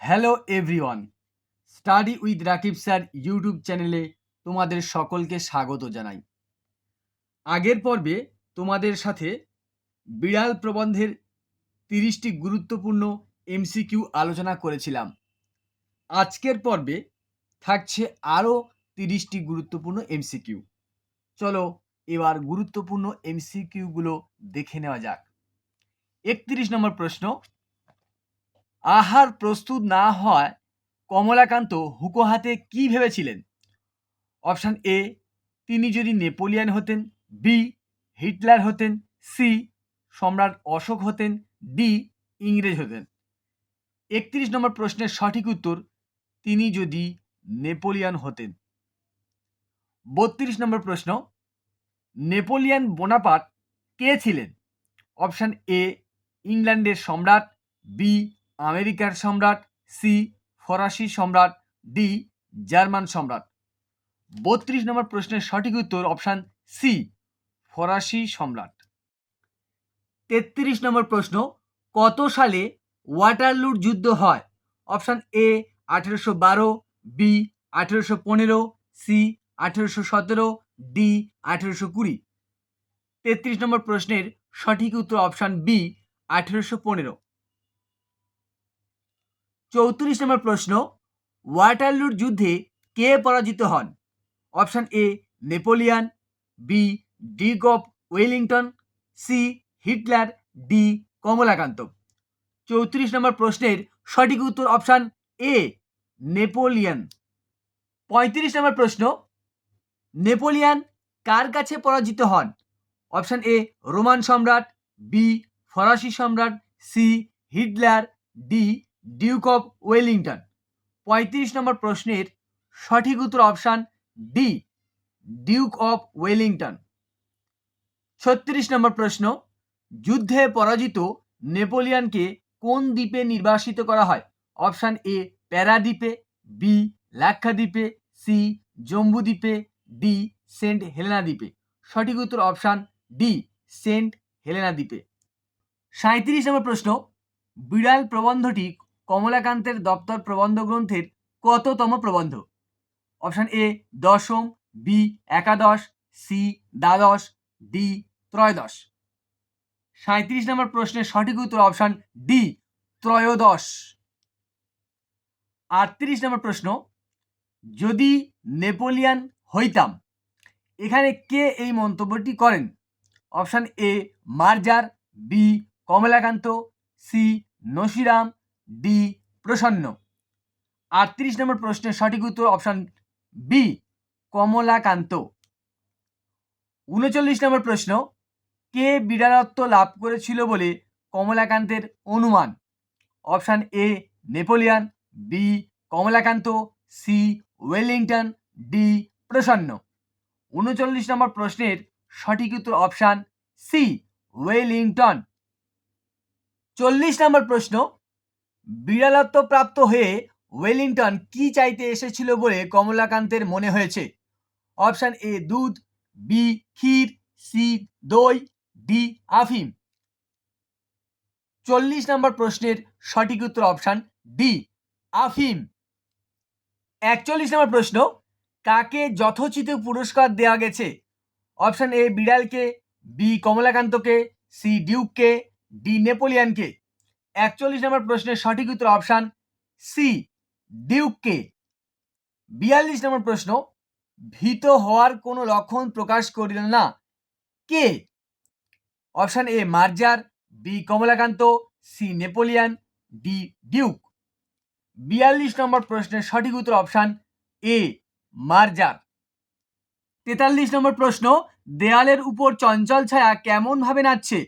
Hello everyone study with Rakib sir YouTube চ্যানেলে তোমাদের সকলকে স্বাগত জানাই। আগের পর্বে তোমাদের সাথে বিড়াল প্রবন্ধের তিরিশটি গুরুত্বপূর্ণ এমসিকিউ আলোচনা করেছিলাম। আজকের পর্বে থাকছে আরও তিরিশটি গুরুত্বপূর্ণ এমসিকিউ চলো এবার গুরুত্বপূর্ণ এমসিকিউগুলো দেখে নেওয়া যাক। একত্রিশ নম্বর প্রশ্ন আহার প্রস্তুত না হওয়ায় কমলাকান্ত হুকো হাতে কি ভেবেছিলেন? অপশান এ, তিনি যদি নেপোলিয়ান হতেন, বি, হিটলার হতেন, সি, সম্রাট অশোক হতেন, ডি, ইংরেজ হতেন। একত্রিশ নম্বর প্রশ্নের সঠিক উত্তর, তিনি যদি নেপোলিয়ান হতেন। বত্রিশ নম্বর প্রশ্ন, নেপোলিয়ান বোনাপাট কে ছিলেন? অপশান এ, ইংল্যান্ডের সম্রাট, বি আমেরিকার সম্রাট, সি, ফরাসি সম্রাট, ডি, জার্মান সম্রাট। বত্রিশ নম্বর প্রশ্নের সঠিক উত্তর অপশান সি, ফরাসি সম্রাট। তেত্রিশ নম্বর প্রশ্ন, কত সালে ওয়াটারলুর যুদ্ধ হয়? অপশান এ, আঠেরোশো বারো, বি, আঠেরোশো পনেরো, সি, আঠেরোশো সতেরো, ডি, আঠেরোশো কুড়ি। তেত্রিশ নম্বর প্রশ্নের সঠিক উত্তর অপশান বি, আঠেরোশো পনেরো। চৌত্রিশ নম্বর প্রশ্ন, ওয়াটারলুর যুদ্ধে কে পরাজিত হন? Option A, Napoleon, B duke of Wellington, C, Hitler, D, Kamalakanta. চৌত্রিশ নম্বর প্রশ্নের সঠিক উত্তর অপশান এ, নেপোলিয়ান। পঁয়ত্রিশ নম্বর প্রশ্ন, নেপোলিয়ান কার কাছে পরাজিত হন? অপশান এ, রোমান সম্রাট, বি, ফরাসি সম্রাট, C, Hitler, D duke of Wellington পঁয়ত্রিশ নম্বর প্রশ্নের সঠিক উত্তর option D duke of Wellington ছত্রিশ নম্বর প্রশ্ন, যুদ্ধে পরাজিত নেপোলিয়ানকে কোন দ্বীপে নির্বাসিত করা হয়? অপশান এ প্যারাদ্বীপে বি লাক্ষাদ্বীপে সি জম্বু দ্বীপে ডি সেন্ট হেলেনা দ্বীপে। সঠিক উত্তর অপশান ডি সেন্ট হেলেনা দ্বীপে। সাঁত্রিশ নম্বর প্রশ্ন, বিড়াল প্রবন্ধটি কমলাকান্তের দপ্তর প্রবন্ধ গ্রন্থের কততম প্রবন্ধ? অপশান এ দশম বি একাদশ সি দ্বাদশ ডি ত্রয়োদশ। সাঁত্রিশ নম্বর প্রশ্নের সঠিক উত্তর অপশান ডি ত্রয়োদশ। আটত্রিশ নম্বর প্রশ্ন, যদি নেপোলিয়ান হইতাম, এখানে কে এই মন্তব্যটি করেন? Option A মার্জার B Kamalakanta C Nasiram D Prasanna. আটত্রিশ নম্বর প্রশ্নের সঠিক উত্তর অপশান বি কমলাকান্ত। উনচল্লিশ নম্বর প্রশ্ন, কে বিড়ালত্ব লাভ করেছিল বলে কমলাকান্তের অনুমান? Option A Napoleon B Kamalakanta C Wellington D Prasanna. উনচল্লিশ নম্বর প্রশ্নের সঠিক উত্তর অপশান সি ওয়েলিংটন। চল্লিশ নম্বর প্রশ্ন বিড়ালত্ব প্রাপ্ত হয়ে ওয়েলিংটন কি চাইতে এসেছিল বলে কমলাকান্তের মনে হয়েছে? অপশান এ, দুধ, বি, ক্ষীর, সি, দই, ডি, আফিম। চল্লিশ নম্বর প্রশ্নের সঠিক উত্তর অপশান ডি, আফিম। একচল্লিশ নম্বর প্রশ্ন, কাকে যথোচিত পুরস্কার দেওয়া গেছে? অপশান এ, বিড়ালকে, বি, কমলাকান্তকে, সি, ডিউককে, ডি, নেপোলিয়ানকে। একচল্লিশ নম্বর প্রশ্নের সঠিক উত্তর অপশান সি ডিউককে বিয়াল্লিশ নম্বর প্রশ্ন, ভীত হওয়ার কোনো লক্ষণ প্রকাশ করিল না। কে? Option A মার্জার B Kamalakanta C Napoleon D duke বিয়াল্লিশ নম্বর প্রশ্নের সঠিক উত্তর অপশান এ মার্জার। তেতাল্লিশ নম্বর প্রশ্ন, দেয়ালের উপর চঞ্চল ছায়া কেমনভাবে নাচছে?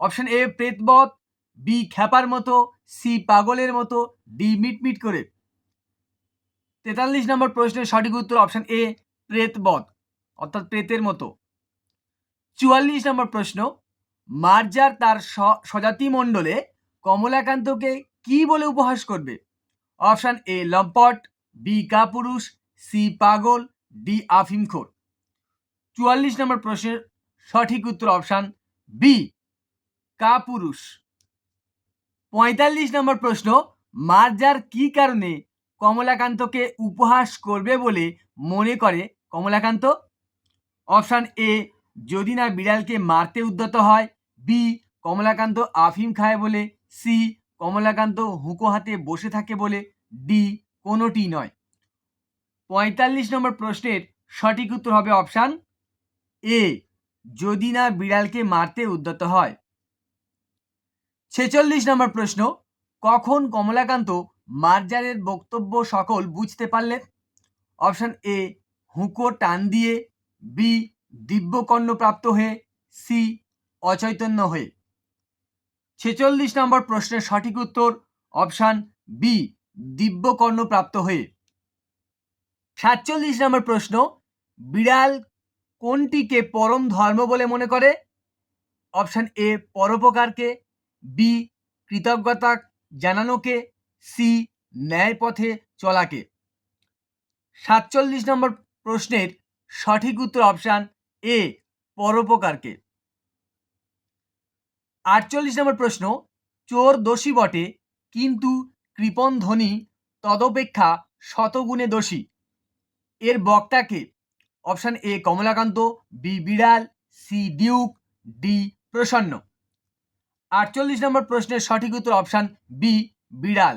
অপশান এ প্রেতবত বি খ্যাপার মতো, সি পাগলের মতো, ডি মিটমিট করে। তেতাল্লিশ নম্বর প্রশ্নের সঠিক উত্তর অপশান এ প্রেতবত অর্থাৎ প্রেতের মতো। চুয়াল্লিশ নম্বর প্রশ্ন, মার্জার তার স্বজাতি মণ্ডলে কমলাকান্তকে কি বলে উপহাস করবে? অপশান এ, লম্পট, বি কাপুরুষ, সি পাগল, ডি আফিমখোর। চুয়াল্লিশ নম্বর প্রশ্নের সঠিক উত্তর অপশান বি, কাপুরুষ। পঁয়তাল্লিশ নম্বর প্রশ্ন, মার্জার কি কারণে কমলাকান্তকে উপহাস করবে বলে মনে করে কমলাকান্ত? অপশান এ, যদি না বিড়ালকে মারতে উদ্যত হয়। বি, কমলাকান্ত আফিম খায় বলে। সি, কমলাকান্ত হুঁকো হাতে বসে থাকে বলে। ডি, কোনোটি নয়। পঁয়তাল্লিশ নম্বর প্রশ্নের সঠিক উত্তর হবে অপশান এ, যদি না বিড়ালকে মারতে উদ্যত হয়। ছেচল্লিশ নম্বর প্রশ্ন, কখন কমলাকান্ত মার্জারের বক্তব্য সকল বুঝতে পারলেন? অপশান এ, হুঁকো টান দিয়ে, বি, দিব্যকর্ণ প্রাপ্ত হয়ে, সি, অচৈতন্য হয়ে। ছেচল্লিশ নম্বর প্রশ্নের সঠিক উত্তর, অপশান বি, দিব্যকর্ণ প্রাপ্ত হয়ে। সাতচল্লিশ নম্বর প্রশ্ন, বিড়াল কোনটিকে পরম ধর্ম বলে মনে করে? অপশান এ, পরোপকারকে বি, কৃতজ্ঞতা জানানোকে, সি ন্যায় পথে চলাকে। সাতচল্লিশ নম্বর প্রশ্নের সঠিক উত্তর অপশান এ, পরোপকারকে। আটচল্লিশ নম্বর প্রশ্ন, চোর দোষী বটে, কিন্তু কৃপণ ধনী তদপেক্ষা শতগুণে দোষী। এর বক্তাকে অপশান এ, কমলাকান্ত, বি, বিড়াল, সি, ডিউক, ডি, প্রসন্ন। আটচল্লিশ নম্বর প্রশ্নের সঠিক উত্তর অপশান বি, বিড়াল।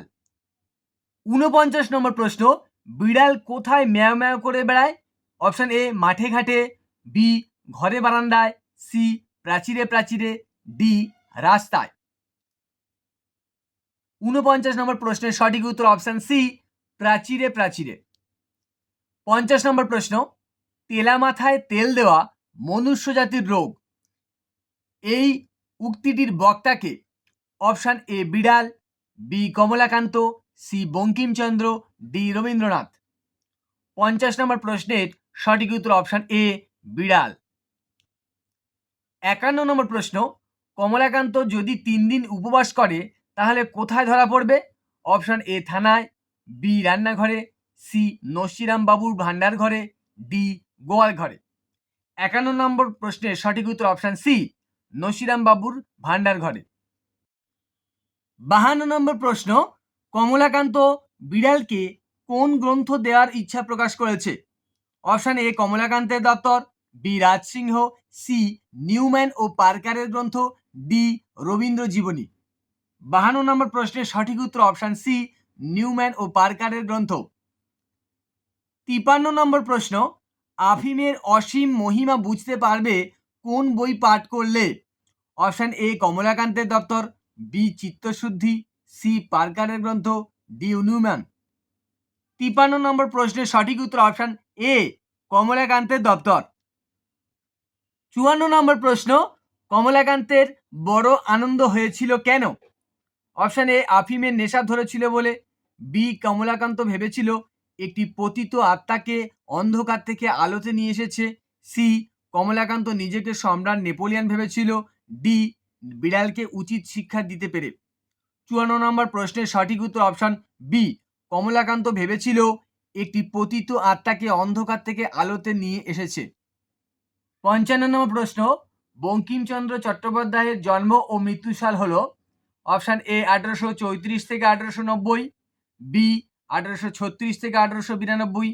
ঊনপঞ্চাশ নম্বর প্রশ্ন, বিড়াল কোথায় ম্যাও ম্যাও করে বেড়ায়? অপশান এ, মাঠে ঘাটে, বি, ঘরে বারান্দায়, সি, প্রাচীরে প্রাচীরে, ডি, রাস্তায়। ঊনপঞ্চাশ নম্বর প্রশ্নের সঠিক উত্তর অপশান সি, প্রাচীরে প্রাচীরে। পঞ্চাশ নম্বর প্রশ্ন তেলা মাথায় তেল দেওয়া মনুষ্য জাতির রোগ। এই উক্তিটির বক্তাকে অপশান এ বিড়াল, B Kamalakanta, C Bankimchandra, D Rabindranath. পঞ্চাশ নম্বর প্রশ্নের সঠিক উত্তর অপশান এ, বিড়াল। একান্ন নম্বর প্রশ্ন, কমলাকান্ত যদি তিন দিন উপবাস করে, তাহলে কোথায় ধরা পড়বে? অপশান এ থানায়, বি রান্নাঘরে, সি নসিরাম বাবুর ভান্ডার ঘরে ডি গোয়াল ঘরে একান্ন নম্বর প্রশ্নের সঠিক উত্তর অপশান সি নসিরাম বাবুর ভান্ডার ঘরে। বাহান্ন নম্বর প্রশ্ন, কমলাকান্ত বিড়ালকে কোন গ্রন্থ দেওয়ার ইচ্ছা প্রকাশ করেছে? অপশান এ, কমলাকান্তের দপ্তর, বি, রাজসিংহ, সি, নিউম্যান ও পার্কারের গ্রন্থ, ডি, রবীন্দ্র জীবনী। বাহান্ন নম্বর প্রশ্নের সঠিক উত্তর অপশান সি, নিউম্যান ও পার্কারের গ্রন্থ। তিপান্ন নম্বর প্রশ্ন, আফিমের অসীম মহিমা বুঝতে পারবে কোন বই পাঠ করলে? অপশান এ, কমলাকান্তের দপ্তর, বি, চিত্তশুদ্ধি, সি, পার্কারের গ্রন্থ, ডি নিউম্যান তিপান্ন নম্বর প্রশ্নের সঠিক উত্তর অপশান এ, কমলাকান্তের দপ্তর। চুয়ান্ন নম্বর প্রশ্ন, কমলাকান্তের বড় আনন্দ হয়েছিল কেন? অপশান এ, আফিমের নেশা ধরেছিল বলে। বি, কমলাকান্ত ভেবেছিল একটি পতিত আত্মাকে অন্ধকার থেকে আলোতে নিয়ে এসেছে। সি কমলাকান্ত নিজেকে সম্রাট নেপোলিয়ান ভেবেছিল। ডি, বিড়ালকে উচিত শিক্ষা দিতে পেরে। চুয়ান্ন নম্বর প্রশ্নের সঠিক উত্তর অপশান বি। কমলাকান্ত ভেবেছিল একটি পতিত আত্মাকে অন্ধকার থেকে আলোতে নিয়ে এসেছে। পঞ্চান্ন নম্বর প্রশ্ন, বঙ্কিমচন্দ্র চট্টোপাধ্যায়ের জন্ম ও মৃত্যুসাল হল? অপশান এ, আঠারোশো চৌত্রিশ থেকে আঠারোশো নব্বই, বি, আঠারোশো ছত্রিশ থেকে আঠারোশো বিরানব্বই,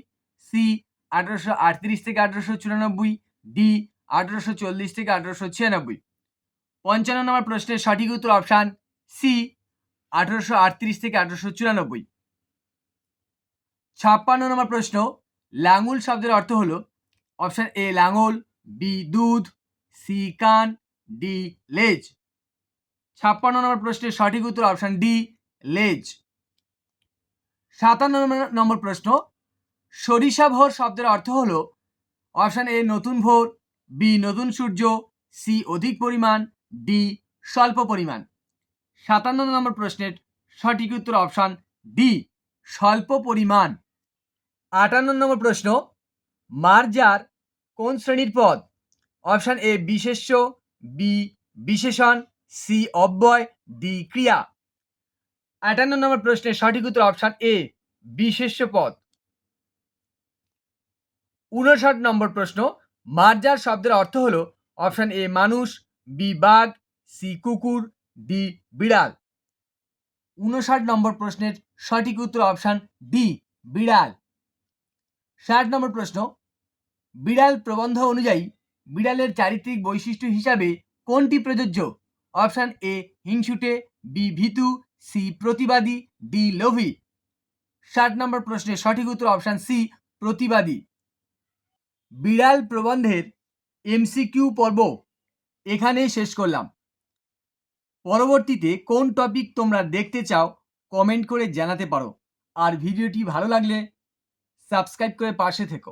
সি, আঠারোশো আটত্রিশ থেকে আঠারোশো চুরানব্বই ডি আঠারোশো চল্লিশ থেকে আঠারোশো ছিয়ানব্বই। পঞ্চান্ন নম্বর প্রশ্নের সঠিক উত্তর অপশান সি আঠারোশো আটত্রিশ থেকে আঠারোশো চুরানব্বই। ছাপ্পান্ন নম্বর প্রশ্ন, লাঙুল শব্দের অর্থ হলো অপশান এ লাঙল, বি দুধ, সি কান, ডি লেজ। ছাপ্পান্ন নম্বর প্রশ্নের সঠিক উত্তর অপশান ডি লেজ। সাতান্ন নম্বর প্রশ্ন, সরিষা ভোর শব্দের অর্থ হলো অপশান এ নতুন ভোর, বি নতুন সূর্য, সি অধিক পরিমাণ, ডি স্বল্প পরিমাণ। সাতান্ন নম্বর প্রশ্নের সঠিক উত্তর অপশান ডি স্বল্প পরিমাণ। আটান্ন নম্বর প্রশ্ন মার্জার কোন শ্রেণির পদ? অপশান এ বিশেষ্য, বি বিশেষণ, সি অব্যয়, ডি ক্রিয়া। আটান্ন নম্বর প্রশ্নের সঠিক উত্তর অপশান এ বিশেষ্য পদ। উনষাট নম্বর প্রশ্ন, মার্জার শব্দের অর্থ হলো অপশান এ মানুষ, বি বাঘ, সি কুকুর, ডি বিড়াল। উনষাট নম্বর প্রশ্নের সঠিক উত্তর অপশান ডি, বিড়াল। ষাট নম্বর প্রশ্ন, বিড়াল প্রবন্ধ অনুযায়ী বিড়ালের চারিত্রিক বৈশিষ্ট্য হিসাবে কোনটি প্রযোজ্য? অপশান এ হিংসুটে, বি ভিতু, সি প্রতিবাদী, ডি লোভী। ষাট নম্বর প্রশ্নের সঠিক উত্তর অপশান সি প্রতিবাদী। বিড়াল প্রবন্ধের এমসিকিউ পর্ব এখানেই শেষ করলাম। পরবর্তীতে কোন টপিক তোমরা দেখতে চাও কমেন্ট করে জানাতে পারো। আর ভিডিওটি ভালো লাগলে সাবস্ক্রাইব করে পাশে থেকো।